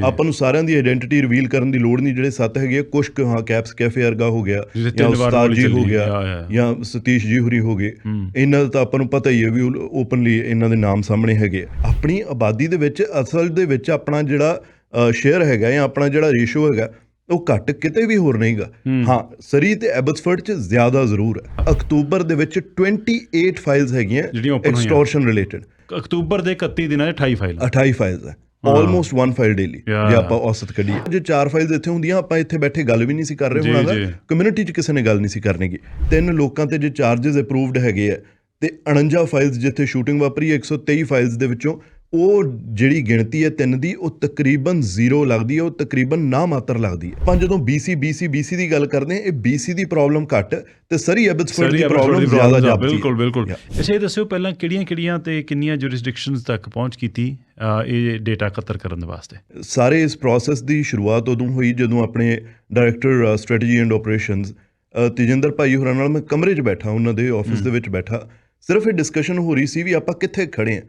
ਆਪਾਂ ਨੂੰ ਸਾਰਿਆਂ ਦੀ ਆਇਡੈਂਟੀਟੀ ਰਿਵੀਲ ਕਰਨ ਦੀ ਲੋੜ ਨਹੀਂ ਜਿਹੜੇ ਸੱਤ ਹੈਗੇ ਆ, ਹਾਂ ਕੈਪਸ ਕੈਫੇ ਵਰਗਾ ਹੋ ਗਿਆ ਜਾਂ ਉਸਤਾਦ ਜੀ ਹੋ ਗਿਆ। ਜਾਂ ਸਤੀਸ਼ ਜੀ ਹੁਰੀ ਹੋ ਗਏ। ਇਹਨਾਂ ਦਾ ਤਾਂ ਆਪਾਂ ਨੂੰ ਪਤਾ ਹੀ ਹੈ ਵੀ ਓਪਨਲੀ ਇਹਨਾਂ ਦੇ ਨਾਮ ਸਾਹਮਣੇ ਹੈਗੇ। ਆਪਣੀ ਆਬਾਦੀ ਦੇ ਵਿੱਚ ਅਸਲ ਦੇ ਵਿੱਚ ਆਪਣਾ ਜਿਹੜਾ ਸ਼ੇਅਰ ਹੈਗਾ ਜਾਂ ਆਪਣਾ ਜਿਹੜਾ ਰੇਸ਼ੋ ਹੈਗਾ ਉਹ ਘੱਟ ਕਿਤੇ ਵੀ ਹੋਰ ਨਹੀਂਗਾ ਹਾਂ ਸਰੀ ਤੇ ਐਬਸਫਰਡ ਚ ਜ਼ਿਆਦਾ ਜ਼ਰੂਰ ਹੈ ਅਕਤੂਬਰ ਦੇ ਵਿੱਚ 28 ਫਾਈਲਸ ਹੈਗੀਆਂ। ਐਕਸਟੋਰਸ਼ਨ ਰਿਲੇਟਡ ਅਕਤੂਬਰ ਦੇ 31 ਦਿਨਾਂ 'ਚ 28 ਫਾਈਲ 28 ਫਾਈਲਸ ਹੈ ਆਲਮੋਸਟ 1 ਫਾਈਲ ਡੇਲੀ. ਜੇ ਆਪਾਂ ਔਸਤ ਕੱਢੀਏ ਜੇ ਚਾਰ ਫਾਈਲਸ ਇੱਥੇ ਹੁੰਦੀਆਂ ਆਪਾਂ ਇੱਥੇ ਬੈਠੇ ਗੱਲ ਵੀ ਨਹੀਂ ਸੀ ਕਰ ਰਹੇ ਜੀ। ਦਾ ਕਮਿਊਨਿਟੀ 'ਚ ਕਿਸੇ ਨੇ ਗੱਲ ਨਹੀਂ ਸੀ ਕਰਨੀਗੀ ਤਿੰਨ ਲੋਕਾਂ ਤੇ ਜੇ ਚਾਰजेस ਅਪਰੂਵਡ ਹੈਗੇ ਆ ਤੇ 49 ਫਾਈਲਸ ਜਿੱਥੇ ਸ਼ੂਟਿੰਗ ਵਾਪਰੀ ਹੈ 123 ਫਾਈਲਸ ਦੇ ਵਿੱਚੋਂ ਉਹ ਜਿਹੜੀ ਗਿਣਤੀ ਹੈ ਤਿੰਨ ਦੀ ਉਹ ਤਕਰੀਬਨ ਜ਼ੀਰੋ ਲੱਗਦੀ ਹੈ ਉਹ ਤਕਰੀਬਨ ਨਾ ਮਾਤਰ ਲੱਗਦੀ ਹੈ। ਆਪਾਂ ਜਦੋਂ BC BC BC ਦੀ ਗੱਲ ਕਰਦੇ ਇਹ BC ਦੀ ਪ੍ਰੋਬਲਮ ਘੱਟ ਤੇ ਸਰੀ ਐਬਸਫੋਰਡ ਦੀ ਪ੍ਰੋਬਲਮ ਜ਼ਿਆਦਾ ਜਾਪਦੀ ਹੈ। ਬਿਲਕੁਲ ਬਿਲਕੁਲ. ਅੱਛਾ ਇਹ ਦੱਸਿਓ ਪਹਿਲਾਂ ਕਿਹੜੀਆਂ-ਕਿਹੜੀਆਂ ਤੇ ਕਿੰਨੀਆਂ ਜੁਰਿਸਡਿਕਸ਼ਨਸ ਤੱਕ ਪਹੁੰਚ ਕੀਤੀ ਇਹ ਡੇਟਾ ਇਕੱਤਰ ਕਰਨ ਦੇ ਵਾਸਤੇ? ਸਾਰੇ ਇਸ ਪ੍ਰੋਸੈਸ ਦੀ ਸ਼ੁਰੂਆਤ ਉਦੋਂ ਹੋਈ ਜਦੋਂ ਆਪਣੇ director strategy and operations Tejinder ਭਾਈ ਹੋਰਾਂ ਨਾਲ ਮੈਂ ਕਮਰੇ 'ਚ ਬੈਠਾ ਉਹਨਾਂ ਦੇ ਆਫਿਸ ਦੇ ਵਿੱਚ ਬੈਠਾ। ਸਿਰਫ ਇਹ ਡਿਸਕਸ਼ਨ ਹੋ ਰਹੀ ਸੀ ਵੀ ਆਪਾਂ ਕਿੱਥੇ ਖੜੇ ਆ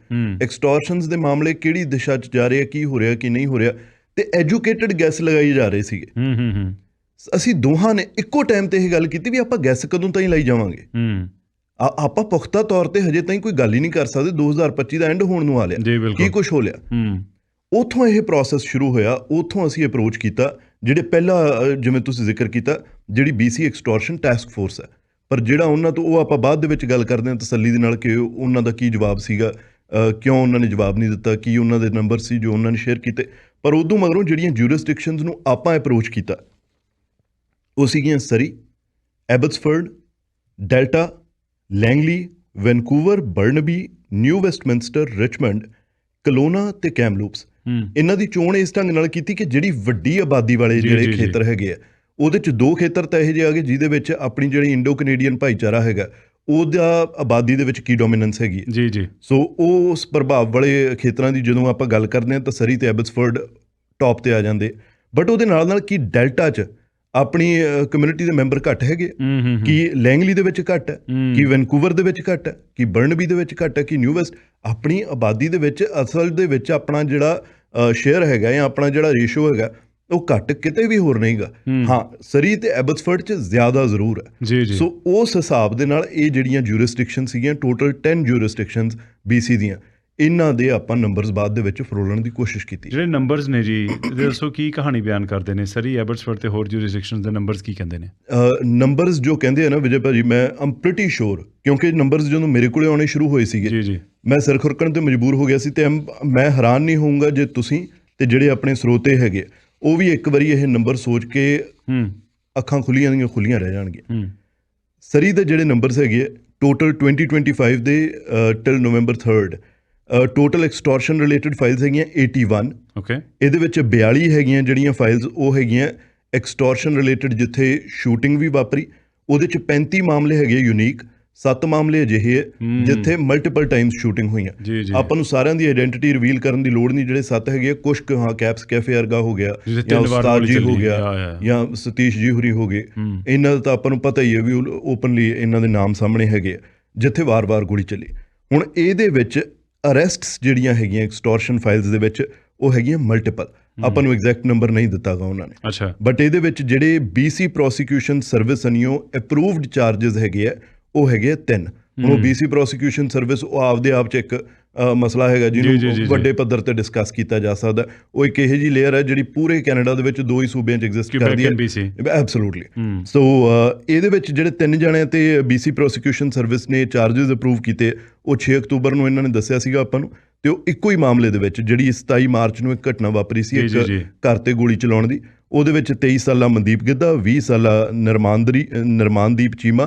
ਐਕਸਟੋਰਸ਼ਨਸ ਦੇ ਮਾਮਲੇ ਕਿਹੜੀ ਦਿਸ਼ਾ 'ਚ ਜਾ ਰਹੇ ਆ ਕੀ ਹੋ ਰਿਹਾ ਕੀ ਨਹੀਂ ਹੋ ਰਿਹਾ ਤੇ ਐਜੂਕੇਟਿਡ ਗੈਸ ਲਗਾਈ ਜਾ ਰਹੇ ਸੀਗੇ। ਹੂੰ ਹੂੰ ਹੂੰ। ਅਸੀਂ ਦੋਹਾਂ ਨੇ ਇੱਕੋ ਟਾਈਮ ਤੇ ਇਹ ਗੱਲ ਕੀਤੀ ਵੀ ਆਪਾਂ ਗੈਸ ਕਦੋਂ ਤਾਈਂ ਲਾਈ ਜਾਵਾਂਗੇ। ਹੂੰ। ਆਪਾਂ ਪੁਖਤਾ ਤੌਰ ਤੇ ਹਜੇ ਤਾਈਂ ਕੋਈ ਗੱਲ ਹੀ ਨਹੀਂ ਕਰ ਸਕਦੇ 2025 ਦਾ ਐਂਡ ਹੋਣ ਨੂੰ ਆ ਲਿਆ। ਕੀ ਕੁਝ ਹੋ ਲਿਆ? ਹੂੰ। ਉਥੋਂ ਇਹ ਪ੍ਰੋਸੈਸ ਸ਼ੁਰੂ ਹੋਇਆ ਉਥੋਂ ਅਸੀਂ ਅਪਰੋਚ ਕੀਤਾ ਜਿਹੜੇ ਪਹਿਲਾ ਜਿਵੇਂ ਤੁਸੀਂ ਜ਼ਿਕਰ ਕੀਤਾ ਜਿਹੜੀ BC ਐਕਸਟੋਰਸ਼ਨ ਟਾਸਕ ਫੋਰਸ ਹੈ। ਪਰ ਜਿਹੜਾ ਉਹਨਾਂ ਤੋਂ ਉਹ ਆਪਾਂ ਬਾਅਦ ਦੇ ਵਿੱਚ ਗੱਲ ਕਰਦੇ ਹਾਂ ਤਸੱਲੀ ਦੇ ਨਾਲ ਕਿ ਉਹਨਾਂ ਦਾ ਕੀ ਜਵਾਬ ਸੀਗਾ ਕਿਉਂ ਉਹਨਾਂ ਨੇ ਜਵਾਬ ਨਹੀਂ ਦਿੱਤਾ ਕੀ ਉਹਨਾਂ ਦੇ ਨੰਬਰ ਸੀ ਜੋ ਉਹਨਾਂ ਨੇ ਸ਼ੇਅਰ ਕੀਤੇ। ਪਰ ਉਦੋਂ ਮਗਰੋਂ ਜਿਹੜੀਆਂ ਜੂਰਿਸਡਿਕਸ਼ਨਸ ਨੂੰ ਆਪਾਂ ਅਪਰੋਚ ਕੀਤਾ ਉਹ ਸੀਗੀਆਂ Surrey Abbotsford Delta Langley Vancouver Burnaby New Westminster Richmond Kelowna ਤੇ ਕੈਮਲੂਪਸ। ਇਹਨਾਂ ਦੀ ਚੋਣ ਇਸ ਢੰਗ ਨਾਲ ਕੀਤੀ ਕਿ ਜਿਹੜੀ ਵੱਡੀ ਆਬਾਦੀ ਵਾਲੇ ਜਿਹੜੇ। ਖੇਤਰ ਹੈਗੇ ਆ ਉਹਦੇ ਚ ਦੋ ਖੇਤਰ ਤਾਂ ਇਹੋ ਜਿਹੇ ਆ ਗਏ ਜਿਹਦੇ ਵਿੱਚ ਆਪਣੀ ਜਿਹੜੀ ਇੰਡੋ ਕੈਨੇਡੀਅਨ ਭਾਈਚਾਰਾ ਹੈਗਾ ਉਹਦਾ ਆਬਾਦੀ ਦੇ ਵਿੱਚ ਕੀ ਡੋਮੀਨੈਂਸ ਹੈਗੀ ਹੈ। ਜੀ ਜੀ। ਸੋ ਉਹ ਉਸ ਪ੍ਰਭਾਵ ਵਾਲੇ ਖੇਤਰਾਂ ਦੀ ਜਦੋਂ ਆਪਾਂ ਗੱਲ ਕਰਦੇ ਹਾਂ ਤਾਂ ਸਰੀ ਤੇ ਐਬਸਫੋਰਡ ਟੌਪ ਤੇ ਆ ਜਾਂਦੇ। ਬਟ ਉਹਦੇ ਨਾਲ ਨਾਲ ਕੀ ਡੈਲਟਾ ਚ ਆਪਣੀ ਕਮਿਊਨਿਟੀ ਦੇ ਮੈਂਬਰ ਘੱਟ ਹੈਗੇ ਕੀ ਲੈਂਗਲੀ ਦੇ ਵਿੱਚ ਘੱਟ ਹੂੰ। ਕੀ ਵੈਨਕੂਵਰ ਦੇ ਵਿੱਚ ਘੱਟ ਹੈ ਕੀ ਬਰਨਬੀ ਦੇ ਵਿੱਚ ਘੱਟ ਹੈ ਕੀ ਨਿਊ ਵੈਸਟ ਆਪਣੀ ਆਬਾਦੀ ਦੇ ਵਿੱਚ ਅਸਲ ਦੇ ਵਿੱਚ ਆਪਣਾ ਜਿਹੜਾ ਸ਼ੇਅਰ ਹੈਗਾ ਜਾਂ ਆਪਣਾ ਜਿਹੜਾ ਰੇਸ਼ੋ ਹੈਗਾ ਉਹ ਘੱਟ ਕਿਤੇ ਵੀ ਹੋਰ ਨਹੀਂਗਾ। ਹਾਂ। ਸਰੀ ਤੇ ਐਬਸਫੋਰਡ ਚ ਜ਼ਿਆਦਾ ਜ਼ਰੂਰ ਹੈ। ਸੋ ਉਸ ਹਿਸਾਬ ਦੇ ਨਾਲ ਇਹ ਜਿਹੜੀਆਂ ਜੂਰਿਸਡਿਕਸ਼ਨ ਸੀਗੀਆਂ ਟੋਟਲ 10 ਜੂਰਿਸਡਿਕਸ਼ਨਸ BC ਦੀਆਂ ਇਹਨਾਂ ਦੇ ਆਪਾਂ ਨੰਬਰਸ ਬਾਅਦ ਦੇ ਵਿੱਚ ਫਰੋਲਣ ਦੀ ਕੋਸ਼ਿਸ਼ ਕੀਤੀ। ਜਿਹੜੇ ਨੰਬਰਸ ਨੇ ਜੀ ਦੱਸੋ ਕੀ ਕਹਾਣੀ ਬਿਆਨ ਕਰਦੇ ਨੇ? ਸਰੀ ਐਬਰਟਸਫੋਰਡ ਤੇ ਹੋਰ ਜੁਰਿਸਡਿਕਸ਼ਨਸ ਦੇ ਨੰਬਰਸ ਕੀ ਕਹਿੰਦੇ ਨੇ? ਨੰਬਰਸ ਜੋ ਕਹਿੰਦੇ ਆ ਨਾ ਵਿਜੇ ਭਾਜੀ ਮੈਂ ਆਮ ਪ੍ਰੀਟੀ ਸ਼ੋਰ ਕਿਉਂਕਿ ਨੰਬਰਸ ਜਦੋਂ ਮੇਰੇ ਕੋਲੇ ਆਉਣੇ ਸ਼ੁਰੂ ਹੋਏ ਸੀਗੇ ਜੀ ਜੀ। ਮੈਂ ਸਿਰ ਖੁਰਕਣ ਤੇ ਮਜਬੂਰ ਹੋ ਗਿਆ ਸੀ ਤੇ ਮੈਂ ਹੈਰਾਨ ਨਹੀਂ ਹੋਊਂਗਾ ਜੇ ਤੁਸੀਂ ਤੇ ਜਿਹੜੇ ਆਪਣੇ ਸਰੋਤੇ ਹੈਗੇ ਉਹ ਵੀ ਇੱਕ ਵਾਰੀ ਇਹ ਨੰਬਰ ਸੋਚ ਕੇ ਹੂੰ। ਅੱਖਾਂ ਖੁੱਲੀਆਂ ਦੀਆਂ ਖੁੱਲੀਆਂ ਰਹਿ ਜਾਣਗੀਆਂ। ਹੂੰ। ਸਰੀ ਦੇ ਜਿਹੜੇ ਨੰਬਰਸ ਹੈਗੇ ਟੋਟਲ 2025 ਦੇ till November 3rd total extortion related files ਹੈਗੀਆਂ 81 ਓਕੇ ਇਹਦੇ ਵਿੱਚ 42 ਹੈਗੀਆਂ ਜਿਹੜੀਆਂ ਫਾਈਲਸ ਉਹ ਹੈਗੀਆਂ ਐਕਸਟੋਰਸ਼ਨ ਰਿਲੇਟਡ ਜਿੱਥੇ ਸ਼ੂਟਿੰਗ ਵੀ ਵਾਪਰੀ। ਉਹਦੇ ਚ 35 ਮਾਮਲੇ ਹੈਗੇ ਯੂਨੀਕ 7 ਮਾਮਲੇ ਅਜਿਹੇ ਹੈ ਜਿੱਥੇ ਮਲਟੀਪਲ ਟਾਈਮਸ ਸ਼ੂਟਿੰਗ ਹੋਈਆਂ। ਆਪਾਂ ਨੂੰ ਸਾਰਿਆਂ ਦੀ ਆਇਡੈਂਟੀਟੀ ਰਿਵੀਲ ਕਰਨ ਦੀ ਲੋੜ ਨਹੀਂ ਜਿਹੜੇ ਸੱਤ ਹੈਗੇ ਆ, ਕੁਛ ਕੁ ਹਾਂ ਕੈਪਸ ਕੈਫੇ ਵਰਗਾ ਹੋ ਗਿਆ ਜਾਂ ਉਸਤਾਦ ਜੀ ਹੋ ਗਿਆ। ਜਾਂ ਸਤੀਸ਼ ਜੀ ਹੁਰੀ ਹੋ ਗਏ। ਇਹਨਾਂ ਦਾ ਤਾਂ ਆਪਾਂ ਨੂੰ ਪਤਾ ਹੀ ਹੈ ਵੀ ਓਪਨਲੀ ਇਹਨਾਂ ਦੇ ਨਾਮ ਸਾਹਮਣੇ ਹੈਗੇ ਆ ਜਿੱਥੇ ਵਾਰ-ਵਾਰ ਗੋਲੀ ਚੱਲੀ। ਹੁਣ ਇਹਦੇ ਵਿੱਚ ਅਰੈਸਟਸ ਜਿਹੜੀਆਂ ਹੈਗੀਆਂ ਐਕਸਟੋਰਸ਼ਨ ਫਾਈਲਸ ਦੇ ਵਿੱਚ ਉਹ ਹੈਗੀਆਂ ਮਲਟੀਪਲ ਆਪਾਂ ਨੂੰ ਐਗਜ਼ੈਕਟ ਨੰਬਰ ਨਹੀਂ ਦਿੱਤਾਗਾ ਉਹਨਾਂ ਨੇ। ਅੱਛਾ। ਬਟ ਇਹਦੇ ਵਿੱਚ ਜਿਹੜੇ BC ਪ੍ਰੋਸੀਕਿਊਸ਼ਨ ਸਰਵਿਸ ਅਨਿਓ ਅਪਰੂਵਡ ਚਾਰजेस ਹੈਗੇ ਆ ਉਹ ਹੈਗੇ ਤਿੰਨ। ਹੁਣ ਉਹ BC ਪ੍ਰੋਸੀਕਿਊਸ਼ਨ ਸਰਵਿਸ ਉਹ ਆਪਦੇ ਆਪ ਚ ਇੱਕ ਮਸਲਾ ਹੈਗਾ ਜਿਹਨੂੰ। ਵੱਡੇ ਪੱਧਰ ਤੇ ਡਿਸਕਸ ਕੀਤਾ ਜਾ ਸਕਦਾ। ਉਹ ਇੱਕ ਇਹੋ ਜੀ ਲੇਅਰ ਹੈ ਜਿਹੜੀ ਪੂਰੇ ਕੈਨੇਡਾ ਦੇ ਵਿੱਚ ਦੋ ਹੀ ਸੂਬਿਆਂ 'ਚ ਐਗਜ਼ਿਸਟ ਕਰਦੀ ਹੈ। ਐਬਸੋਲੂਟਲੀ ਸੋ ਇਹਦੇ ਵਿੱਚ ਜਿਹੜੇ ਤਿੰਨ ਜਣਿਆਂ ਤੇ BC ਪ੍ਰੋਸੀਕਿਊਸ਼ਨ ਸਰਵਿਸ ਨੇ ਚਾਰजेस ਅਪਰੂਵ ਕੀਤੇ ਉਹ 6 ਅਕਤੂਬਰ ਨੂੰ ਇਹਨਾਂ ਨੇ ਦੱਸਿਆ ਸੀਗਾ ਆਪਾਂ ਨੂੰ ਤੇ ਉਹ ਇੱਕੋ ਹੀ ਮਾਮਲੇ ਦੇ ਵਿੱਚ ਜਿਹੜੀ 27 ਮਾਰਚ ਨੂੰ ਇੱਕ ਘਟਨਾ ਵਾਪਰੀ ਸੀ ਇੱਕ। ਘਰ ਤੇ ਗੋਲੀ ਚਲਾਉਣ ਦੀ। ਉਹਦੇ ਵਿੱਚ 23 ਸਾਲਾ ਮਨਦੀਪ ਗਿੱਧਾ 20 ਸਾਲਾ ਨਿਰਮਾਨਦਰੀ ਨਿਰਮਾਨਦੀਪ ਚੀਮਾ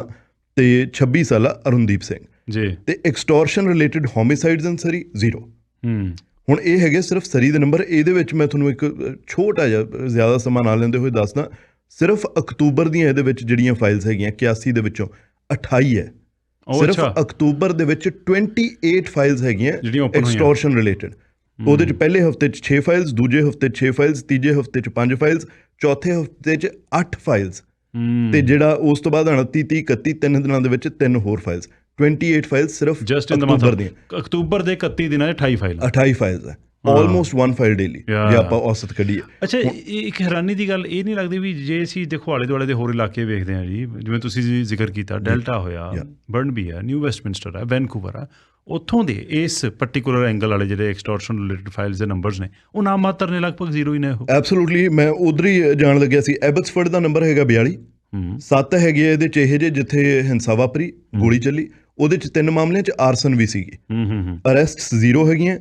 ਤੇ 26 ਸਾਲਾ ਅਰੁਣਦੀਪ ਸਿੰਘ। ਜੀ। ਤੇ extortion related homicides in Surrey zero ਹੂੰ। ਹੁਣ ਇਹ ਹੈਗੇ ਸਿਰਫ ਸਰੀ ਦੇ ਨੰਬਰ ਇਹਦੇ ਵਿੱਚ ਮੈਂ ਤੁਹਾਨੂੰ ਇੱਕ ਛੋਟਾ ਜਿਹਾ ਜ਼ਿਆਦਾ ਸਮਾਂ ਨਾ ਲੈਂਦੇ ਹੋਏ ਦੱਸਦਾ। ਸਿਰਫ ਅਕਤੂਬਰ ਦੀਆਂ ਇਹਦੇ ਵਿੱਚ ਜਿਹੜੀਆਂ ਫਾਈਲਸ ਹੈਗੀਆਂ 81 ਦੇ ਵਿੱਚੋਂ 28 ਹੈ। ਸਿਰਫ ਅਕਤੂਬਰ ਦੇ ਵਿੱਚ 28 ਫਾਈਲਸ ਹੈਗੀਆਂ। ਐਕਸਟੋਰਸ਼ਨ ਰਿਲੇਟਡ ਉਹਦੇ ਚ ਪਹਿਲੇ ਹਫ਼ਤੇ ਚ 6 ਫਾਈਲਸ ਦੂਜੇ ਹਫ਼ਤੇ 'ਚ 6 ਫਾਈਲਸ ਤੀਜੇ ਹਫ਼ਤੇ ਚ 5 ਫਾਈਲਸ ਚੌਥੇ ਹਫ਼ਤੇ ਚ 8 ਫਾਈਲਸ ਤੇ ਜਿਹੜਾ ਉਸ ਤੋਂ ਬਾਅਦ 29 30 31 ਤਿੰਨ ਦਿਨਾਂ ਦੇ ਵਿੱਚ ਤਿੰਨ ਹੋਰ ਫਾਈਲਸ 28 ਫਾਈਲਸ ਸਿਰਫ just in the October month October ਦੇ 31 ਦਿਨਾਂ 'ਚ 28 ਫਾਈਲ 28 ਫਾਈਲਸ ਹੈ। Almost 1 file daily. ਜੇ ਆਪਾਂ ਔਸਤ ਕੱਢੀਏ ਅੱਛਾ ਇੱਕ ਹੈਰਾਨੀ ਦੀ ਗੱਲ ਇਹ ਨਹੀਂ ਲੱਗਦੀ ਵੀ ਜੇ ਅਸੀਂ ਦੇਖੋ ਆਲੇ ਦੁਆਲੇ ਦੇ ਹੋਰ ਇਲਾਕੇ ਵੇਖਦੇ ਹਾਂ ਜੀ ਜਿਵੇਂ ਤੁਸੀਂ ਜ਼ਿਕਰ ਕੀਤਾ ਡੈਲਟਾ ਹੋਇਆ. ਬਰਨਬੀ ਹੈ ਨਿਊ ਵੈਸਟਮਿੰਸਟਰ ਹੈ ਵੈਨਕੂਵਰ ਹੈ। ਉੱਥੋਂ ਦੇ ਇਸ ਪਾਰਟਿਕੂਲਰ ਐਂਗਲ ਵਾਲੇ ਜਿਹੜੇ ਐਕਸਟੋਰਸ਼ਨ ਰਿਲੇਟਡ ਫਾਈਲਸ ਦੇ ਨੰਬਰਸ ਨੇ ਉਹ ਨਾਮ ਮਾਤਰ ਨੇ ਲਗਭਗ ਜ਼ੀਰੋ ਹੀ ਨੇ ਉਹ। ਐਬਸੋਲੂਟਲੀ ਮੈਂ ਉਧਰ ਹੀ ਜਾਣ ਲੱਗਿਆ ਸੀ। ਐਬਸਫੋਰਡ ਦਾ ਨੰਬਰ ਹੈਗਾ 42 ਹੂੰ। ਸੱਤ ਹੈਗੇ ਆ ਇਹਦੇ ਚ ਇਹ ਜੇ ਜਿੱਥੇ ਹਿੰਸਾ ਵਾਪਰੀ ਗੋਲੀ ਚੱਲੀ। ਉਹਦੇ ਚ ਤਿੰਨ ਮਾਮਲਿਆਂ ਚ ਆਰਸਨ ਵੀ ਸੀਗੀ। ਹੂੰ ਹੂੰ ਹੂੰ। ਅਰੈਸਟਸ ਜ਼ੀਰੋ ਹੈਗੀਆਂ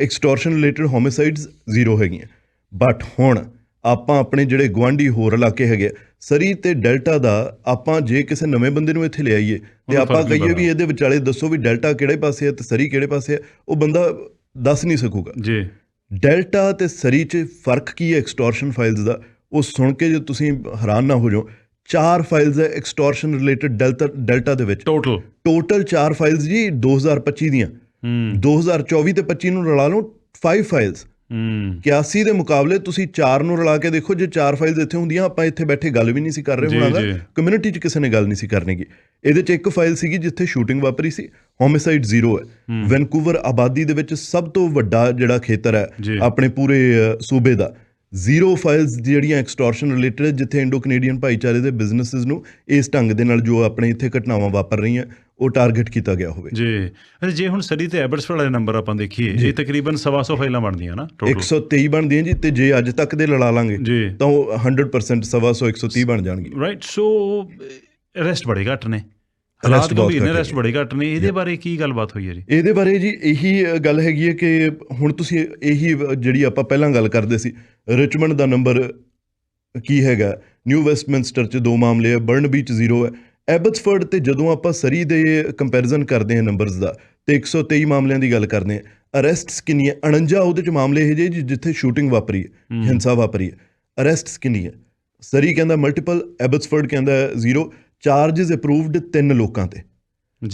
ਐਕਸਟੋਰਸ਼ਨ ਰਿਲੇਟਡ ਹੋਮਿਸਾਈਡਸ ਜ਼ੀਰੋ ਹੈਗੀਆਂ। ਬਟ ਹੁਣ ਆਪਾਂ ਆਪਣੇ ਜਿਹੜੇ ਗਵਾਂਢੀ ਹੋਰ ਇਲਾਕੇ ਹੈਗੇ ਸਰੀ ਤੇ ਡੈਲਟਾ ਦਾ ਆਪਾਂ ਜੇ ਕਿਸੇ ਨਵੇਂ ਬੰਦੇ ਨੂੰ ਇੱਥੇ ਲਿਆਈਏ ਤੇ ਆਪਾਂ ਕਹੀਏ ਵੀ। ਇਹਦੇ ਵਿਚਾਲੇ ਦੱਸੋ ਵੀ ਡੈਲਟਾ ਕਿਹੜੇ ਪਾਸੇ ਹੈ ਤੇ ਸਰੀ ਕਿਹੜੇ ਪਾਸੇ ਹੈ ਉਹ ਬੰਦਾ ਦੱਸ ਨਹੀਂ ਸਕੂਗਾ। ਜੀ। ਡੈਲਟਾ ਤੇ ਸਰੀ 'ਚ ਫ਼ਰਕ ਕੀ ਹੈ ਐਕਸਟੋਰਸ਼ਨ ਫਾਈਲਸ ਦਾ? ਉਹ ਸੁਣ ਕੇ ਜੇ ਤੁਸੀਂ ਹੈਰਾਨ ਨਾ ਹੋ ਜਾਓ ਚਾਰ ਫਾਈਲਸ ਹੈ ਐਕਸਟੋਰਸ਼ਨ ਰਿਲੇਟਡ ਡੈਲਟਾ ਡੈਲਟਾ ਦੇ ਵਿੱਚ। ਟੋਟਲ ਟੋਟਲ ਚਾਰ ਫਾਈਲਸ ਜੀ 2025 ਦੀਆਂ। ਹੂੰ। 2024 ਤੇ 25 ਨੂੰ ਰਲਾ ਲਓ 5 ਫਾਈਲਸ ਹੂੰ। 81 ਦੇ ਮੁਕਾਬਲੇ ਤੁਸੀਂ 4 ਨੂੰ ਰਲਾ ਕੇ ਦੇਖੋ ਜੇ 4 ਫਾਈਲਸ ਇੱਥੇ ਹੁੰਦੀਆਂ ਆਪਾਂ ਇੱਥੇ ਬੈਠੇ ਗੱਲ ਵੀ ਨਹੀਂ ਸੀ ਕਰ ਰਹੇ ਹੋਣਾ ਦਾ। ਕਮਿਊਨਿਟੀ 'ਚ ਕਿਸੇ ਨੇ ਗੱਲ ਨਹੀਂ ਸੀ ਕਰਨੀਗੀ ਇਹਦੇ 'ਚ ਇੱਕ ਫਾਈਲ ਸੀਗੀ ਜਿੱਥੇ ਸ਼ੂਟਿੰਗ ਵਾਪਰੀ ਸੀ ਹੋਮਿਸਾਈਡ ਜ਼ੀਰੋ ਹੈ। ਵੈਨਕੂਵਰ ਆਬਾਦੀ ਦੇ ਵਿੱਚ ਸਭ ਤੋਂ ਵੱਡਾ ਜਿਹੜਾ ਖੇਤਰ। ਹੈ ਆਪਣੇ ਪੂਰੇ ਸੂਬੇ ਦਾ। ਜ਼ੀਰੋ ਫਾਈਲਸ ਜਿਹੜੀਆਂ ਐਕਸਟੋਰਸ਼ਨ ਰਿਲੇਟਡ ਜਿੱਥੇ ਇੰਡੋ ਕੈਨੇਡੀਅਨ ਭਾਈਚਾਰੇ ਦੇ ਬਿਜ਼ਨੈਸਸ ਨੂੰ ਇਸ ਢੰਗ ਦੇ ਨਾਲ ਜੋ ਆਪਣੇ ਇੱਥੇ ਘਟਨਾਵਾਂ ਵਾਪਰ ਰਹੀਆਂ ਉਹ ਟਾਰਗੇਟ ਕੀਤਾ ਗਿਆ ਹੋਵੇ। ਜੀ। ਅੱਛਾ ਜੇ ਹੁਣ ਸਰੀ ਤੇ ਐਬਰਟਸਫੋਰਡ ਵਾਲੇ ਨੰਬਰ ਆਪਾਂ ਦੇਖੀਏ ਇਹ ਤਕਰੀਬਨ 125 ਫਾਈਲਾਂ ਬਣਦੀਆਂ ਨਾ ਟੋਟਲ 123 ਬਣਦੀਆਂ ਜੀ ਤੇ ਜੇ ਅੱਜ ਤੱਕ ਦੇ ਲੜਾ ਲਾਂਗੇ ਤਾਂ ਉਹ 100% ਸਵਾ ਸੌ 130 ਬਣ ਜਾਣਗੇ। ਰਾਈਟ ਸੋ ਅਰੈਸਟ ਬੜੇ ਘੱਟ ਨੇ। ਹਾਲਾਤ ਬਹੁਤ ਗੰਭੀਰ ਨੇ ਅਰੈਸਟ ਬੜੇ ਘੱਟ ਨੇ। ਇਹਦੇ ਬਾਰੇ ਕੀ ਗੱਲਬਾਤ ਹੋਈ ਹੈ ਜੀ? ਇਹਦੇ ਬਾਰੇ ਜੀ ਇਹੀ ਗੱਲ ਹੈਗੀ ਹੈ ਕਿ ਹੁਣ ਤੁਸੀਂ ਇਹੀ ਜਿਹੜੀ ਆਪਾਂ ਪਹਿਲਾਂ ਗੱਲ ਕਰਦੇ ਸੀ ਰਿਚਮੰਡ ਦਾ ਨੰਬਰ ਕੀ ਹੈਗਾ? ਨਿਊ ਵੈਸਟਮਿੰਸਟਰ ਚ ਦੋ ਮਾਮਲੇ ਹੈ ਬਰਨ ਚ ਜ਼ੀਰੋ ਹੈ। ਐਬਟਸਫੋਰਡ ਤੇ ਜਦੋਂ ਆਪਾਂ ਸਰੀ ਦੇ ਕੰਪੈਰੀਜ਼ਨ ਕਰਦੇ ਹਾਂ ਨੰਬਰਸ ਦਾ ਤੇ 123 ਮਾਮਲਿਆਂ ਦੀ ਗੱਲ ਕਰਦੇ ਹਾਂ ਅਰੈਸਟਸ ਕਿੰਨੀ ਹੈ 49 ਉਹਦੇ ਚ ਮਾਮਲੇ ਇਹ ਜੇ ਜਿੱਥੇ ਸ਼ੂਟਿੰਗ ਵਾਪਰੀ ਹੈ ਹਿੰਸਾ ਵਾਪਰੀ ਹੈ ਅਰੈਸਟਸ ਕਿੰਨੀ ਹੈ? ਸਰੀ ਕਹਿੰਦਾ ਮਲਟੀਪਲ ਐਬਟਸਫੋਰਡ ਕਹਿੰਦਾ ਜ਼ੀਰੋ ਚਾਰजेस ਅਪਰੂਵਡ ਤਿੰਨ ਲੋਕਾਂ ਤੇ।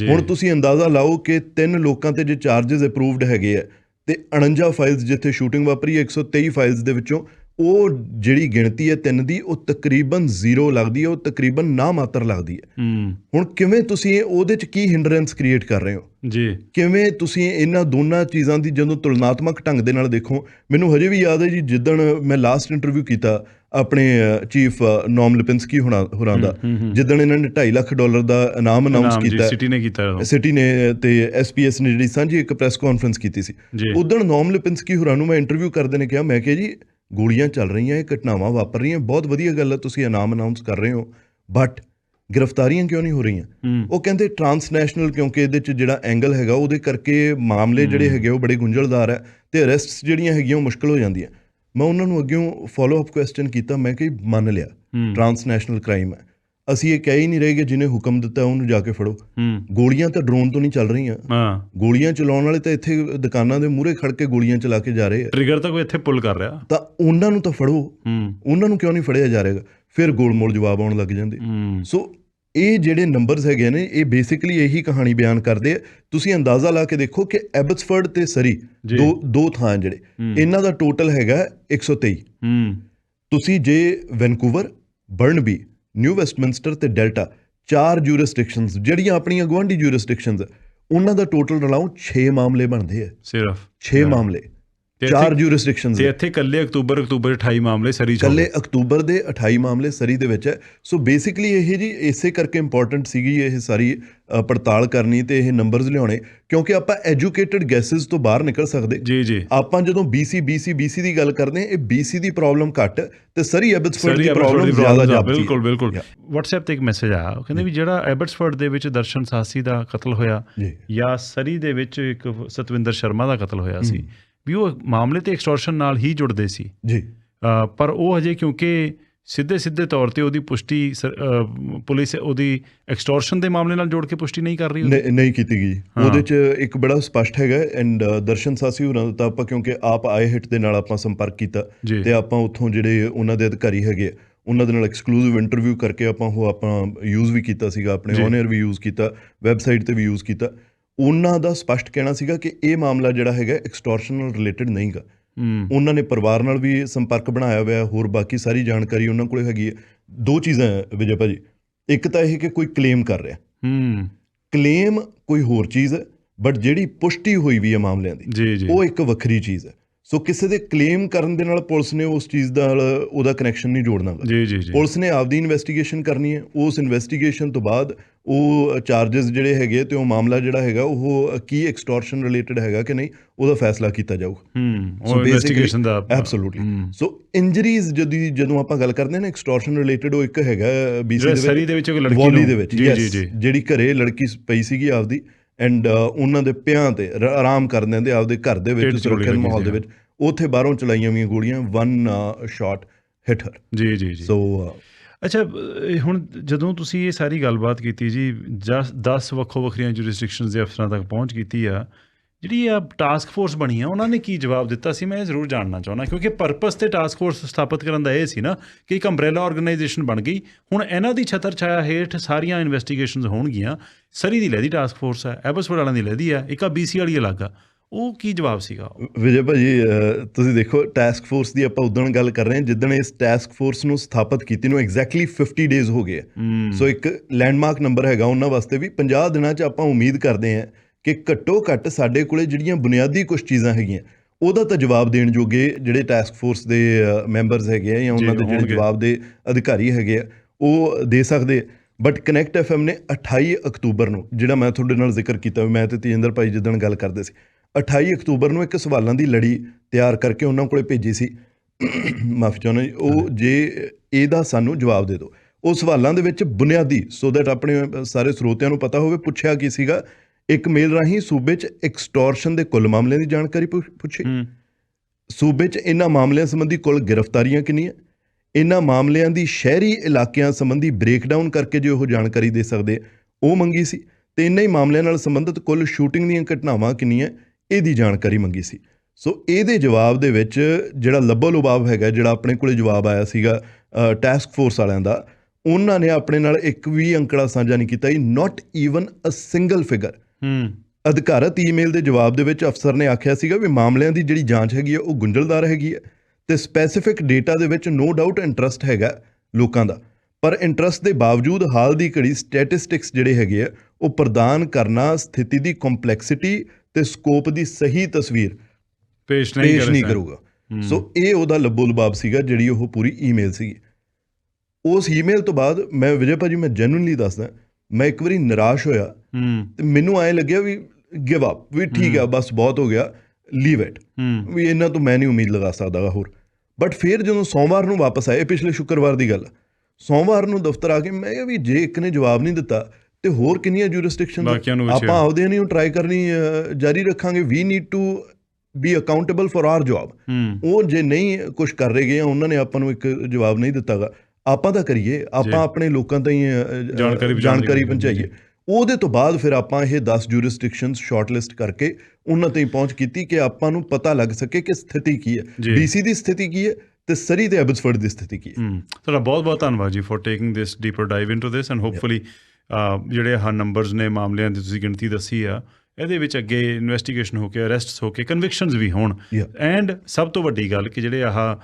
ਹੁਣ ਤੁਸੀਂ ਅੰਦਾਜ਼ਾ ਲਾਓ ਕਿ ਤਿੰਨ ਲੋਕਾਂ ਤੇ ਜੇ ਚਾਰजेस ਅਪਰੂਵਡ ਹੈਗੇ ਆ ਤੇ 49 ਫਾਈਲਸ ਜਿੱਥੇ ਸ਼ੂਟਿੰਗ ਵਾਪਰੀ 123 ਫਾਈਲਸ ਦੇ ਵਿੱਚੋਂ ਉਹ ਜਿਹੜੀ ਗਿਣਤੀ ਹੈ ਤਿੰਨ ਦੀ ਉਹ ਤਕਰੀਬਨ ਜ਼ੀਰੋ ਲੱਗਦੀ ਹੈ ਉਹ ਤਕਰੀਬਨ ਨਾ ਮਾਤਰ ਲੱਗਦੀ ਹੈ। ਹੁਣ ਕਿਵੇਂ ਤੁਸੀਂ ਉਹਦੇ ਚ ਕੀ ਹਿੰਡਰੈਂਸ ਕ੍ਰੀਏਟ ਕਰ ਰਹੇ ਹੋ? ਜੀ। ਕਿਵੇਂ ਤੁਸੀਂ ਇਹਨਾਂ ਦੋਨਾਂ ਚੀਜ਼ਾਂ ਦੀ ਜਦੋਂ ਤੁਲਨਾਤਮਕ ਢੰਗ ਦੇ ਨਾਲ ਦੇਖੋ ਮੈਨੂੰ ਹਜੇ ਵੀ ਯਾਦ ਹੈ ਜੀ ਜਿੱਦਣ ਮੈਂ ਲਾਸਟ ਇੰਟਰਵਿਊ ਕੀਤਾ ਆਪਣੇ ਚੀਫ ਨੋਮ ਲਿਪਿੰਸਕੀ ਹੁਣਾਂ ਹੋਰਾਂ ਦਾ ਜਿੱਦਣ ਇਹਨਾਂ ਨੇ 2.5 ਲੱਖ ਡਾਲਰ ਦਾ ਇਨਾਮ ਅਨਾਉਂਸ ਕੀਤਾ। ਸਿਟੀ ਨੇ ਕੀਤਾ। ਸਿਟੀ ਨੇ ਤੇ ਐਸਪੀਐਸ ਨੇ ਜਿਹੜੀ ਸਾਂਝੀ ਇੱਕ ਪ੍ਰੈਸ ਕਾਨਫਰੰਸ ਕੀਤੀ ਸੀ। ਉਦੋਂ ਨੋਮ ਲਿਪਿੰਸਕੀ ਹੋਰਾਂ ਨੂੰ ਮੈਂ ਇੰਟਰਵਿਊ ਕਰਦੇ ਨੇ ਕਿਹਾ ਮੈਂ ਕਿਹਾ ਜੀ ਗੋਲੀਆਂ ਚੱਲ ਰਹੀਆਂ ਇਹ ਘਟਨਾਵਾਂ ਵਾਪਰ ਰਹੀਆਂ। ਬਹੁਤ ਵਧੀਆ ਗੱਲ ਹੈ ਤੁਸੀਂ ਇਨਾਮ ਅਨਾਉਂਸ ਕਰ ਰਹੇ ਹੋ। ਬਟ ਗ੍ਰਿਫਤਾਰੀਆਂ ਕਿਉਂ ਨਹੀਂ ਹੋ ਰਹੀਆਂ? ਉਹ ਕਹਿੰਦੇ ਟਰਾਂਸਨੈਸ਼ਨਲ ਕਿਉਂਕਿ ਇਹਦੇ ਚ ਜਿਹੜਾ ਐਂਗਲ ਹੈਗਾ ਉਹਦੇ ਕਰਕੇ ਮਾਮਲੇ ਜਿਹੜੇ ਹੈਗੇ ਉਹ ਬੜੇ ਗੁੰਝਲਦਾਰ ਹੈ ਤੇ ਅਰੈਸਟਸ ਜਿਹੜੀਆਂ ਹੈਗੀਆਂ ਉਹ ਮੁਸ਼ਕਲ ਹੋ ਜਾਂਦੀਆਂ। ਮੈਂ ਉਹਨਾਂ ਨੂੰ ਅੱਗਿਓਂ ਫਾਲੋ ਅਪ ਕੁਐਸਚਨ ਕੀਤਾ ਮੈਂ ਕਿ ਮੰਨ ਲਿਆ। ਟਰਾਂਸਨੈਸ਼ਨਲ ਕ੍ਰਾਈਮ ਹੈ ਅਸੀਂ ਇਹ ਕਹਿ ਹੀ ਨਹੀਂ ਰਹੇ ਕਿ ਜਿਹਨੇ ਹੁਕਮ ਦਿੱਤਾ ਉਹਨੂੰ ਜਾ ਕੇ ਫੜੋ। ਗੋਲੀਆਂ ਤਾਂ ਡਰੋਨ ਤੋਂ ਨਹੀਂ ਚੱਲ ਰਹੀਆਂ। ਹਾਂ। ਗੋਲੀਆਂ ਚਲਾਉਣ ਵਾਲੇ ਤਾਂ ਇੱਥੇ ਦੁਕਾਨਾਂ ਦੇ ਮੂਹਰੇ ਖੜ ਕੇ ਗੋਲੀਆਂ ਚਲਾ ਕੇ ਜਾ ਰਹੇ ਆ। ਟ੍ਰਿਗਰ ਤਾਂ ਕੋਈ ਇੱਥੇ ਪੁੱਲ ਕਰ ਰਿਹਾ। ਤਾਂ ਉਹਨਾਂ ਨੂੰ ਤਾਂ ਫੜੋ। ਉਹਨਾਂ ਨੂੰ ਕਿਉਂ ਨਹੀਂ ਫੜਿਆ ਜਾ ਰਿਹਾ? ਫਿਰ ਗੋਲਮੋਲ ਜਵਾਬ ਆਉਣ ਲੱਗ ਜਾਂਦੇ। ਸੋ ਇਹ ਜਿਹੜੇ ਨੰਬਰਸ ਹੈਗੇ ਨੇ ਇਹ ਬੇਸਿਕਲੀ ਇਹੀ ਕਹਾਣੀ ਬਿਆਨ ਕਰਦੇ ਆ। ਤੁਸੀਂ ਅੰਦਾਜ਼ਾ ਲਾ ਕੇ ਦੇਖੋ ਕਿ ਐਬਟਸਫੋਰਡ ਤੇ ਸਰੀ। ਦੋ ਦੋ ਥਾਂ ਜਿਹੜੇ। ਇਹਨਾਂ ਦਾ ਟੋਟਲ ਹੈਗਾ 123 ਹੂੰ। ਤੁਸੀਂ ਜੇ ਵੈਨਕੂਵਰ ਬਰਨਬੀ ਨਿਊ ਵੈਸਟਮਿੰਸਟਰ ਤੇ ਡੈਲਟਾ ਚਾਰ ਜੂਰਿਸਡਿਕਸ਼ਨਸ ਜਿਹੜੀਆਂ ਆਪਣੀਆਂ ਗਵਾਂਢੀ ਜੂਰਿਸਡਿਕਸ਼ਨਸ ਉਹਨਾਂ ਦਾ ਟੋਟਲ ਰਲਾਉ 6 ਮਾਮਲੇ ਬਣਦੇ ਆ। ਸਿਰਫ। 6 ਮਾਮਲੇ। ਚਾਰ ਜੂਰਿਸਡਿਕਸ਼ਨਸ ਤੇ ਇੱਥੇ ਕੱਲੇ ਅਕਤੂਬਰ ਅਕਤੂਬਰ 28 ਮਾਮਲੇ ਸਰੀ ਚ ਕੱਲੇ। ਅਕਤੂਬਰ ਦੇ 28 ਮਾਮਲੇ ਸਰੀ ਦੇ ਵਿੱਚ ਹੈ। ਸੋ ਬੇਸਿਕਲੀ ਇਹ ਜੀ ਇਸੇ ਕਰਕੇ ਇੰਪੋਰਟੈਂਟ ਸੀਗੀ ਇਹ ਸਾਰੀ ਪੜਤਾਲ ਕਰਨੀ ਤੇ ਇਹ ਨੰਬਰਸ ਲਿਆਉਣੇ ਕਿਉਂਕਿ ਆਪਾਂ ਐਜੂਕੇਟਿਡ ਗੈਸਸ ਤੋਂ ਬਾਹਰ ਨਿਕਲ ਸਕਦੇ। ਜੀ ਜੀ। ਆਪਾਂ ਜਦੋਂ BC BC BC ਦੀ ਗੱਲ ਕਰਦੇ ਇਹ BC ਦੀ ਪ੍ਰੋਬਲਮ ਘੱਟ ਤੇ ਸਰੀ ਐਬਟਸਫੋਰਡ ਦੀ ਪ੍ਰੋਬਲਮ ਜ਼ਿਆਦਾ ਜਾਪਦੀ ਬਿਲਕੁਲ ਬਿਲਕੁਲ. WhatsApp ਤੇ ਇੱਕ ਮੈਸੇਜ ਆਇਆ ਉਹ ਕਹਿੰਦੇ ਵੀ ਜਿਹੜਾ ਐਬਰਟਸਫੋਰਡ ਦੇ ਵਿੱਚ ਦਰਸ਼ਨ ਸਾਸੀ ਦਾ ਕਤਲ ਹੋਇਆ ਜਾਂ। ਸਰੀ ਦੇ ਵਿੱਚ ਇੱਕ ਸਤਵਿੰਦਰ ਸ਼ਰਮਾ ਦਾ ਕਤਲ ਹੋਇਆ ਸੀ ਵੀ ਉਹ ਮਾਮਲੇ ਤੇ ਐਕਸਟੋਰਸ਼ਨ ਨਾਲ ਹੀ ਜੁੜਦੇ ਸੀ। ਜੀ। ਪਰ ਉਹ ਹਜੇ ਕਿਉਂਕਿ ਸਿੱਧੇ ਸਿੱਧੇ ਤੌਰ ਤੇ ਉਹਦੀ ਪੁਸ਼ਟੀ ਪੁਲਿਸ ਉਹਦੀ ਐਕਸਟੋਰਸ਼ਨ ਦੇ ਮਾਮਲੇ ਨਾਲ ਜੋੜ ਕੇ ਪੁਸ਼ਟੀ ਨਹੀਂ ਕਰ ਰਹੀ ਨਹੀਂ ਨਹੀਂ ਕੀਤੀ ਗਈ। ਉਹਦੇ ਚ ਇੱਕ ਬੜਾ ਸਪਸ਼ਟ ਹੈਗਾ ਐਂਡ ਦਰਸ਼ਨ ਸਾਸੀ ਹੋਰਾਂ ਦਾ ਤਾਂ ਆਪਾਂ ਕਿਉਂਕਿ ਆਪ ਆਏ ਹਿੱਟ ਦੇ ਨਾਲ ਆਪਾਂ ਸੰਪਰਕ ਕੀਤਾ ਤੇ ਆਪਾਂ ਉੱਥੋਂ ਜਿਹੜੇ ਉਹਨਾਂ ਦੇ ਅਧਿਕਾਰੀ ਹੈਗੇ ਉਹਨਾਂ ਦੇ ਨਾਲ ਐਕਸਕਲੂਸਿਵ ਇੰਟਰਵਿਊ ਕਰਕੇ ਆਪਾਂ ਉਹ ਆਪਾਂ ਯੂਜ਼ ਵੀ ਕੀਤਾ ਸੀਗਾ ਆਪਣੇ। ਔਨ 에ਅਰ ਵੀ ਯੂਜ਼ ਕੀਤਾ ਵੈਬਸਾਈਟ ਤੇ ਵੀ ਯੂਜ਼ ਕੀਤਾ। ਉਹਨਾਂ ਦਾ ਸਪਸ਼ਟ ਕਹਿਣਾ ਸੀਗਾ ਕਿ ਇਹ ਮਾਮਲਾ ਜਿਹੜਾ ਹੈਗਾ ਐਕਸਟੋਰਸ਼ਨ ਨਾਲ ਰਿਲੇਟਡ ਨਹੀਂਗਾ। ਉਹਨਾਂ ਨੇ ਪਰਿਵਾਰ ਨਾਲ ਵੀ ਸੰਪਰਕ ਬਣਾਇਆ ਹੋਇਆ ਹੋਰ ਬਾਕੀ ਸਾਰੀ ਜਾਣਕਾਰੀ ਉਹਨਾਂ ਕੋਲੇ ਹੈਗੀ ਹੈ। ਦੋ ਚੀਜ਼ਾਂ ਵਿਜੇ ਭਾਜੀ। ਇੱਕ ਤਾਂ ਇਹ ਕਿ ਕੋਈ ਕਲੇਮ ਕਰ ਰਿਹਾ। ਹੂੰ। ਕਲੇਮ ਕੋਈ ਹੋਰ ਚੀਜ਼ ਹੈ ਬਟ ਜਿਹੜੀ ਪੁਸ਼ਟੀ ਹੋਈ ਵੀ ਹੈ ਮਾਮਲਿਆਂ ਦੀ ਜੀ ਜੀ। ਉਹ ਇੱਕ ਵੱਖਰੀ ਚੀਜ਼ ਹੈ। ਸੋ ਕਿਸੇ ਦੇ ਕਲੇਮ ਕਰਨ ਦੇ ਨਾਲ ਪੁਲਿਸ ਨੇ ਉਸ ਚੀਜ਼ ਦਾ ਉਹਦਾ ਕਨੈਕਸ਼ਨ ਨਹੀਂ ਜੋੜਨਾ। ਜੀ ਜੀ ਜੀ। ਪੁਲਿਸ ਨੇ ਆਪਦੀ ਇਨਵੈਸਟੀਗੇਸ਼ਨ ਕਰਨੀ ਹੈ। ਉਸ ਇਨਵੈਸਟੀਗੇਸ਼ਨ ਤੋਂ ਬਾਅਦ ਉਹ ਚਾਰजेस ਜਿਹੜੇ ਹੈਗੇ ਤੇ ਉਹ ਮਾਮਲਾ ਜਿਹੜਾ ਹੈਗਾ ਉਹ ਕੀ ਐਕਸਟੋਰਸ਼ਨ ਰਿਲੇਟਡ ਹੈਗਾ ਕਿ ਨਹੀਂ ਉਹਦਾ ਫੈਸਲਾ ਕੀਤਾ ਜਾਊਗਾ ਹੂੰ ਸੋ ਉਹ ਇਨਵੈਸਟੀਗੇਸ਼ਨ ਦਾ ਐਬਸੋਲੂਟਲੀ ਸੋ ਇੰਜਰੀਜ਼ ਜਦੋਂ ਜਦੋਂ ਆਪਾਂ ਗੱਲ ਕਰਦੇ ਨਾ ਐਕਸਟੋਰਸ਼ਨ ਰਿਲੇਟਡ ਉਹ ਇੱਕ ਹੈਗਾ ਬੀਸੀ ਦੇ ਸਰੀ ਦੇ ਵਿੱਚ ਇੱਕ ਲੜਕੀ ਨੂੰ- ਦੇ ਵਿੱਚ। ਜਿਹੜੀ ਘਰੇ ਲੜਕੀ ਪਈ ਸੀਗੀ ਆਪਦੀ ਐਂਡ ਉਹਨਾਂ ਦੇ ਪਿਆਂ ਤੇ ਆਰਾਮ ਕਰਨ ਦੇ ਆਪਦੇ ਘਰ ਦੇ ਵਿੱਚ ਸੁਰੱਖਿਅਤ ਮਾਹੌਲ ਦੇ ਵਿੱਚ ਉੱਥੇ ਬਾਹਰੋਂ ਚਲਾਈਆਂ ਹੋਈਆਂ ਗੋਲੀਆਂ ਵਨ ਸ਼ਾਟ ਹਿਟ ਹਰ ਜੀ ਜੀ ਜੀ। ਸੋ ਅੱਛਾ ਹੁਣ ਜਦੋਂ ਤੁਸੀਂ ਇਹ ਸਾਰੀ ਗੱਲਬਾਤ ਕੀਤੀ ਜੀ 10 ਵੱਖੋ ਵੱਖਰੀਆਂ ਜੁਰਿਸਡਿਕਸ਼ਨਸ ਦੇ ਅਫਸਰਾਂ ਤੱਕ ਪਹੁੰਚ ਕੀਤੀ ਆ, ਜਿਹੜੀ ਆ ਟਾਸਕ ਫੋਰਸ ਬਣੀ ਆ, ਉਹਨਾਂ ਨੇ ਕੀ ਜਵਾਬ ਦਿੱਤਾ ਸੀ? ਮੈਂ ਇਹ ਜ਼ਰੂਰ ਜਾਣਨਾ ਚਾਹੁੰਦਾ, ਕਿਉਂਕਿ ਪਰਪਸ ਤੇ ਟਾਸਕ ਫੋਰਸ ਸਥਾਪਿਤ ਕਰਨ ਦਾ ਇਹ ਸੀ ਨਾ ਕਿ ਇੱਕ ਅੰਬ੍ਰੇਲਾ ਆਰਗੇਨਾਈਜੇਸ਼ਨ ਬਣ ਗਈ। ਹੁਣ ਇਹਨਾਂ ਦੀ ਛਤਰ ਛਾਇਆ ਹੇਠ ਸਾਰੀਆਂ ਇਨਵੈਸਟੀਗੇਸ਼ਨਸ ਹੋਣਗੀਆਂ। ਸਰੀ ਦੀ ਲੈਦੀ ਟਾਸਕ ਫੋਰਸ ਆ ਐਬਸਫੋਰਡ ਵਾਲਿਆਂ ਦੀ ਲੈਦੀ ਆ, ਇੱਕ ਆ ਬੀਸੀ ਵਾਲੀ ਅਲੱਗ ਆ। ਉਹ ਕੀ ਜਵਾਬ ਸੀਗਾ ਵਿਜੇ ਭਾਜੀ ਤੁਸੀਂ ਦੇਖੋ ਟਾਸਕ ਫੋਰਸ ਦੀ ਆਪਾਂ ਉਦੋਂ ਗੱਲ ਕਰ ਰਹੇ ਹਾਂ ਜਿੱਦਣ ਇਸ ਟਾਸਕ ਫੋਰਸ ਨੂੰ ਸਥਾਪਿਤ ਕੀਤੀ ਨੂੰ ਐਗਜ਼ੈਕਟਲੀ 50 ਡੇਜ਼ ਹੋ ਗਏ। ਸੋ ਇੱਕ ਲੈਂਡਮਾਰਕ ਨੰਬਰ ਹੈਗਾ ਉਹਨਾਂ ਵਾਸਤੇ ਵੀ 50 ਦਿਨਾਂ 'ਚ ਆਪਾਂ ਉਮੀਦ ਕਰਦੇ ਹਾਂ ਕਿ ਘੱਟੋ ਘੱਟ ਸਾਡੇ ਕੋਲੇ ਜਿਹੜੀਆਂ ਬੁਨਿਆਦੀ ਕੁਝ ਚੀਜ਼ਾਂ ਹੈਗੀਆਂ ਉਹਦਾ ਤਾਂ ਜਵਾਬ ਦੇਣ ਜੋਗੇ ਜਿਹੜੇ ਟਾਸਕ ਫੋਰਸ ਦੇ ਮੈਂਬਰਸ ਹੈਗੇ ਆ ਜਾਂ ਉਹਨਾਂ ਦੇ ਜਿਹੜੇ। ਜਵਾਬ ਦੇ ਅਧਿਕਾਰੀ ਹੈਗੇ ਆ ਉਹ ਦੇ ਸਕਦੇ ਬਟ ਕਨੈਕਟ ਐਫਐਮ ਨੇ 28 ਅਕਤੂਬਰ ਨੂੰ ਜਿਹੜਾ ਮੈਂ ਤੁਹਾਡੇ ਨਾਲ ਜ਼ਿਕਰ ਕੀਤਾ ਮੈਂ ਤੇ ਤੇਜਿੰਦਰ ਭਾਈ ਜਿੱਦਣ ਗੱਲ ਕਰਦੇ ਸੀ 28 ਅਕਤੂਬਰ ਨੂੰ ਇੱਕ ਸਵਾਲਾਂ ਦੀ ਲੜੀ ਤਿਆਰ ਕਰਕੇ ਉਹਨਾਂ ਕੋਲੇ ਭੇਜੀ ਸੀ। ਮਾਫੀ ਚਾਹੁੰਦਾ ਜੀ ਉਹ ਜੇ ਇਹਦਾ ਸਾਨੂੰ ਜਵਾਬ ਦੇ ਦਿਓ ਉਹ ਸਵਾਲਾਂ ਦੇ ਵਿੱਚ ਬੁਨਿਆਦੀ ਸੋ ਦੈਟ ਆਪਣੇ ਸਾਰੇ ਸਰੋਤਿਆਂ ਨੂੰ ਪਤਾ ਹੋਵੇ ਪੁੱਛਿਆ ਕੀ ਸੀਗਾ? ਇੱਕ ਮੇਲ ਰਾਹੀਂ ਸੂਬੇ 'ਚ ਐਕਸਟੋਰਸ਼ਨ ਦੇ ਕੁੱਲ ਮਾਮਲਿਆਂ ਦੀ ਜਾਣਕਾਰੀ ਪੁੱਛ- ਸੂਬੇ 'ਚ ਇਹਨਾਂ ਮਾਮਲਿਆਂ ਸੰਬੰਧੀ ਕੁੱਲ ਗ੍ਰਿਫਤਾਰੀਆਂ ਕਿੰਨੀਆਂ? ਇਹਨਾਂ ਮਾਮਲਿਆਂ ਦੀ ਸ਼ਹਿਰੀ ਇਲਾਕਿਆਂ ਸੰਬੰਧੀ ਬ੍ਰੇਕਡਾਊਨ ਕਰਕੇ ਜੇ ਉਹ ਜਾਣਕਾਰੀ ਦੇ ਸਕਦੇ ਉਹ ਮੰਗੀ ਸੀ। ਤੇ ਇਹਨਾਂ ਹੀ ਮਾਮਲਿਆਂ ਨਾਲ ਸੰਬੰਧਿਤ ਕੁੱਲ ਸ਼ੂਟਿੰਗ ਦੀਆਂ ਘਟਨਾਵਾਂ ਕਿੰਨੀਆਂ? ਇਹਦੀ ਜਾਣਕਾਰੀ ਮੰਗੀ ਸੀ। ਸੋ ਇਹਦੇ ਜਵਾਬ ਦੇ ਵਿੱਚ ਜਿਹੜਾ ਲੱਭੋ ਲੁਬਾਬ ਹੈਗਾ ਜਿਹੜਾ ਆਪਣੇ ਕੋਲੇ ਜਵਾਬ ਆਇਆ ਸੀਗਾ ਟਾਸਕ ਫੋਰਸ ਵਾਲਿਆਂ ਦਾ ਉਹਨਾਂ ਨੇ ਆਪਣੇ ਨਾਲ ਇੱਕ ਵੀ ਅੰਕੜਾ ਸਾਂਝਾ ਨਹੀਂ ਕੀਤਾ not even a single figure ਹੂੰ। ਅਧਿਕਾਰਤ ਈਮੇਲ ਦੇ ਜਵਾਬ ਦੇ ਵਿੱਚ ਅਫਸਰ ਨੇ ਆਖਿਆ ਸੀਗਾ ਵੀ ਮਾਮਲਿਆਂ ਦੀ ਜਿਹੜੀ ਜਾਂਚ ਹੈਗੀ ਹੈ ਉਹ ਗੁੰਝਲਦਾਰ ਹੈਗੀ ਹੈ ਤੇ ਸਪੈਸੀਫਿਕ ਡੇਟਾ ਦੇ ਵਿੱਚ ਨੋ ਡਾਊਟ ਇੰਟਰਸਟ ਹੈਗਾ ਲੋਕਾਂ ਦਾ। ਪਰ ਇੰਟਰਸਟ ਦੇ ਬਾਵਜੂਦ ਹਾਲ ਦੀ ਘੜੀ ਸਟੈਟਿਸਟਿਕਸ ਜਿਹੜੇ ਹੈਗੇ ਆ ਉਹ ਪ੍ਰਦਾਨ ਕਰਨਾ ਸਥਿਤੀ ਦੀ ਕੰਪਲੈਕਸਿਟੀ ਤੇ ਸਕੋਪ ਦੀ ਸਹੀ ਤਸਵੀਰ ਪੇਸ਼ ਨਹੀਂ ਪੇਸ਼ ਨਹੀਂ। ਕਰੂਗਾ। ਸੋ ਇਹ ਉਹਦਾ ਲੱਭੋ ਲਬਾਬ ਸੀਗਾ ਜਿਹੜੀ ਉਹ ਪੂਰੀ ਈਮੇਲ ਸੀਗੀ। ਉਸ ਈਮੇਲ ਤੋਂ ਬਾਅਦ ਮੈਂ ਵਿਜੇ ਭਾਜੀ ਮੈਂ ਜੈਨੂਇਨਲੀ ਦੱਸਦਾ ਮੈਂ ਇੱਕ ਵਾਰੀ ਨਿਰਾਸ਼ ਹੋਇਆ। ਤੇ ਮੈਨੂੰ ਐ ਲੱਗਿਆ ਵੀ ਗਿਵ ਅਪ ਵੀ ਠੀਕ ਆ ਬਸ ਬਹੁਤ ਹੋ ਗਿਆ ਲੀਵ ਇਟ ਵੀ ਇਹਨਾਂ ਤੋਂ ਮੈਂ ਨਹੀਂ ਉਮੀਦ ਲਗਾ ਸਕਦਾਗਾ ਹੋਰ। ਬਟ ਫਿਰ ਜਦੋਂ ਸੋਮਵਾਰ ਨੂੰ ਵਾਪਸ ਆਏ ਪਿਛਲੇ ਸ਼ੁੱਕਰਵਾਰ ਦੀ ਗੱਲ। ਸੋਮਵਾਰ ਨੂੰ ਦਫ਼ਤਰ ਆ ਕੇ ਮੈਂ ਕਿਹਾ ਵੀ ਜੇ ਇੱਕ ਨੇ ਜਵਾਬ ਨਹੀਂ ਦਿੱਤਾ ਤੇ ਹੋਰ ਕਿੰਨੀਆਂ ਜੁਰਿਸਡਿਕਸ਼ਨ ਆਪਾਂ। ਆਪਦੇ ਨਹੀਂ ਟਰਾਈ ਕਰਨੀ ਜਾਰੀ ਰੱਖਾਂਗੇ। We need to be accountable for our job ਉਹ ਜੇ ਨਹੀਂ ਕੁਝ ਕਰ ਰਹੇ ਗਏ ਉਹਨਾਂ ਨੇ ਆਪਾਂ ਨੂੰ ਇੱਕ ਜਵਾਬ ਨਹੀਂ ਦਿੱਤਾਗਾ। ਆਪਾਂ ਤਾਂ ਕਰੀਏ ਆਪਾਂ ਆਪਣੇ ਲੋਕਾਂ ਤਾਈਂ ਜਾਣਕਾਰੀ ਪਹੁੰਚਾਈਏ। ਉਹਦੇ ਤੋਂ ਬਾਅਦ ਫਿਰ ਆਪਾਂ ਇਹ 10 ਜੁਰਿਸਡਿਕਸ਼ਨਸ ਸ਼ਾਰਟਲਿਸਟ ਕਰਕੇ ਉਹਨਾਂ ਤਾਈਂ ਪਹੁੰਚ ਕੀਤੀ ਕਿ ਆਪਾਂ ਨੂੰ ਪਤਾ ਲੱਗ ਸਕੇ ਕਿ ਸਥਿਤੀ ਕੀ ਹੈ। ਡੀਸੀ ਦੀ ਸਥਿਤੀ ਕੀ ਹੈ ਤੇ ਸਰੀ ਤੇ ਐਬਸਫੋਰਡ ਦੀ ਸਥਿਤੀ ਕੀ ਹੈ। ਤੁਹਾਡਾ ਬਹੁਤ ਬਹੁਤ ਧੰਨਵਾਦ ਜੀ for taking this deeper dive into this and hopefully ਜਿਹੜੇ ਆਹ ਨੰਬਰਸ ਨੇ ਮਾਮਲਿਆਂ ਦੀ ਤੁਸੀਂ ਗਿਣਤੀ ਦੱਸੀ ਆ ਇਹਦੇ ਵਿੱਚ ਅੱਗੇ ਇਨਵੈਸਟੀਗੇਸ਼ਨ ਹੋ ਕੇ ਅਰੈਸਟਸ ਹੋ ਕੇ ਕਨਵਿਕਸ਼ਨਸ ਵੀ ਹੋਣ. ਐਂਡ ਸਭ ਤੋਂ ਵੱਡੀ ਗੱਲ ਕਿ ਜਿਹੜੇ ਆਹ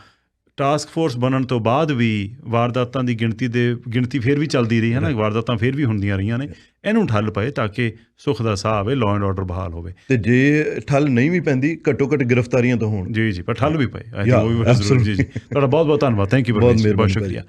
ਟਾਸਕ ਫੋਰਸ ਬਣਨ ਤੋਂ ਬਾਅਦ ਵੀ ਵਾਰਦਾਤਾਂ ਦੀ ਗਿਣਤੀ ਦੇ ਗਿਣਤੀ ਫੇਰ ਵੀ ਚੱਲਦੀ ਰਹੀ ਹੈ ਨਾ ਵਾਰਦਾਤਾਂ ਫੇਰ ਵੀ ਹੁੰਦੀਆਂ ਰਹੀਆਂ ਨੇ। ਇਹਨੂੰ ਠੱਲ ਪਏ ਤਾਂ ਕਿ ਸੁੱਖ ਦਾ ਸਾਹ ਆਵੇ ਲਾਅ ਐਂਡ ਆਰਡਰ ਬਹਾਲ ਹੋਵੇ। ਤੇ ਜੇ ਠੱਲ ਨਹੀਂ ਵੀ ਪੈਂਦੀ ਘੱਟੋ ਘੱਟ ਗ੍ਰਿਫਤਾਰੀਆਂ ਤਾਂ ਹੋਣ। ਜੀ ਜੀ ਪਰ ਠੱਲ ਵੀ ਪਏ। ਆਈ ਥਿੰਕ ਉਹ ਵੀ ਜ਼ਰੂਰੀ ਜੀ ਤੁਹਾਡਾ ਬਹੁਤ ਬਹੁਤ ਧੰਨਵਾਦ ਥੈਂਕ ਯੂ ਬਹੁਤ ਬਹੁਤ ਸ਼ੁਕਰੀਆ।